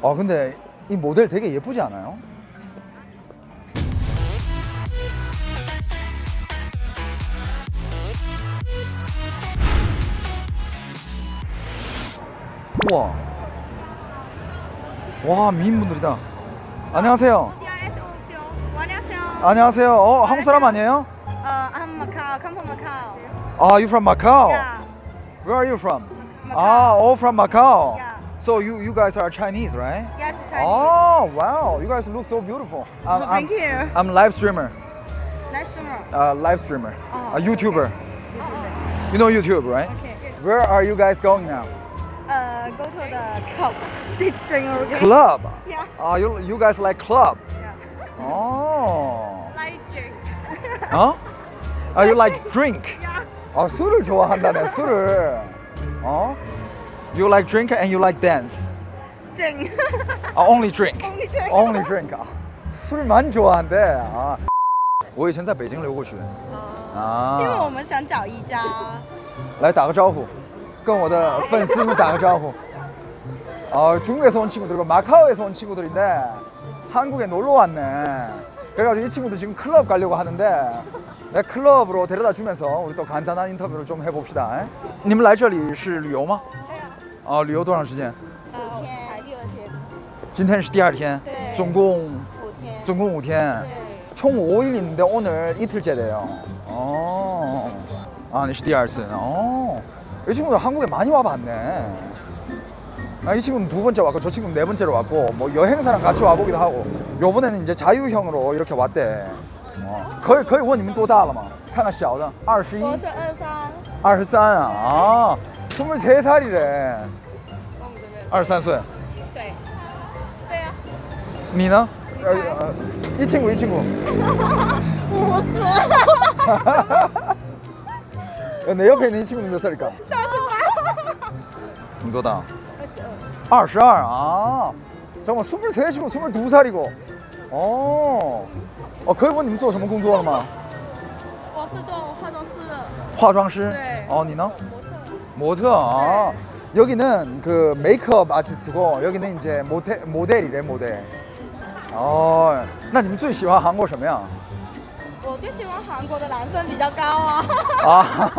아 근데 이 모델 되게 예쁘지 않아요? 우와. 와 미인분들이다. 안녕하세요. 안녕하세요. 안녕하세요. 어 한국 사람 아니에요? Uh, I'm Macau. Come from Macau. Ah, you from Macau? Yeah. Where are you from? Macau. Ah, all from Macau. Yeah. So you you guys are Chinese, right? Yes, Chinese. Oh wow, you guys look so beautiful. I'm, Well, I'm, thank you. I'm live streamer, National. uh, live streamer, Oh, a YouTuber. Oh, You know YouTube, right? okay. Where are you guys going now? Uh, go to the club. Teach drink or Club. Yeah. Ah, you you guys like club? Yeah. Oh. Like drink. Huh? Ah, you like drink? Yeah. 아 술을 좋아한다네 술을. 어? You like drink and you like dance. Drink. 아, only drink. Only drink. Only drink.啊 술만 좋아한대. 아. 我以前在北京留过学。因为我啊，们想找一家。来打个招呼，跟我的粉丝们打个招呼。아, 중국에서 온 친구들이고 마카오에서 온 친구들인데 한국에 놀러 왔네. 그래가지고 이 친구들 지금 클럽 가려고 하는데 내 클럽으로 데려다 주면서 우리 또 간단한 인터뷰를 좀 해봅시다. 你们来这里是旅游吗？ 啊，旅游多长时间？呃，才第二天。今天是第二天，对总共五天。总共 5天. 총 5일 있는데 오늘 이틀째래요. 어. 아, 你是第二次. 어. 이 친구들 한국에 많이 와봤네. 아, 이 친구는 두 번째 왔고 저 친구는 네 번째로 왔고 뭐 여행사랑 같이 와보기도 하고 요번에는 이제 자유형으로 이렇게 왔대. 어. 可以可以问你们多大了吗？看看小的，二十一、我是二三。二十三啊，啊 ，23 살이래. 我们这边。二十三岁。水。对啊。你呢？呃呃，一친구一친구。不是。 야, 내 옆에 있는 이 친구는 몇 살일까? 三十八。你多大？二十二。 22. 아, 잠깐만 23이고 22살이고. 어. 어, 可以问你们做什么工作了吗?我是做化妆师的。化妆师. 네. 어, 你呢?模特。 모터. 아. 여기는 그 메이크업 아티스트고 여기는 이제 모델 모델이래 모델. 어. 那你们最喜欢韩国什么呀?我最喜欢韩国的男生比较高啊， 아.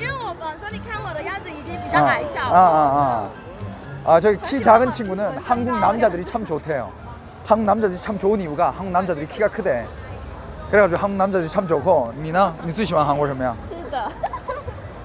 因为我本身你看我的样子已经比较矮小 아, 了。 아, 아. 아, 저기 키 작은 친구는 한국 남자들이 참 좋대요. 한국 남자들이 참 좋은 이유가 한국 남자들이 키가 크대. 그래가지고 한국 남자들이 참 좋고, 니나? 니最喜欢 한국 什么呀?是的，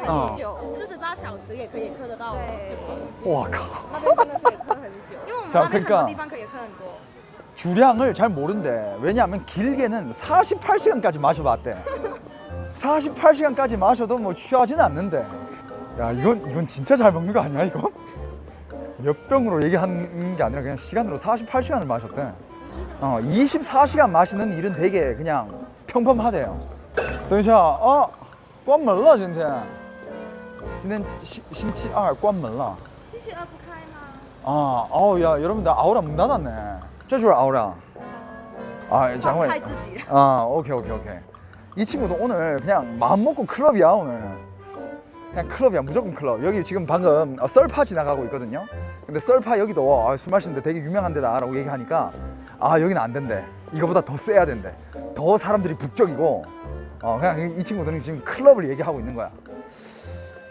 候可啊以酒，四十八小时也可以喝得到。对，我靠！那边真的可以喝很久，因为我们那边很多地方可以喝很多。 주량을 잘 모른대. 왜냐하면 길게는 48시간까지 마셔봤대. 48시간까지 마셔도 뭐 취하진 않는데. 야 이건 이건 진짜 잘 먹는 거 아니야 이거? 몇 병으로 얘기하는 게 아니라 그냥 시간으로 48시간을 마셨대. 어 24시간 마시는 일은 되게 그냥 평범하대요. 等一下啊，关门了今天。 今天星星期二关门了。星期二不开吗？ 아, 아우 야 여러분들 아우라 문 닫았네. 这就是 아우라. 아, 放 잠깐만. 开自己。 아, 오케이 오케이 오케이. 이 친구도 오늘 그냥 마음 먹고 클럽이야 오늘. 그냥 클럽이야 무조건 클럽. 여기 지금 방금 어, 썰파 지나가고 있거든요. 근데 썰파 여기도 아, 술 마시는데 되게 유명한 데다라고 얘기하니까 아 여기는 안 된대. 이거보다 더 세야 된대. 더 사람들이 북적이고 어 그냥 이- 이 친구들은 지금 클럽을 얘기하고 있는 거야.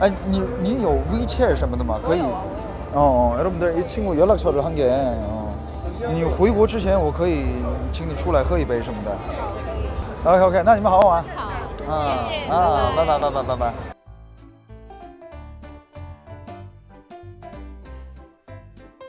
哎，你你有 WeChat 什么的吗？可以。哦，여러분들이 친구 연락처를 한 개. 어. 你回国之前，我可以请你出来喝一杯什么的。OK OK，那你们好好玩。好，啊谢谢，啊，拜拜拜拜拜拜拜。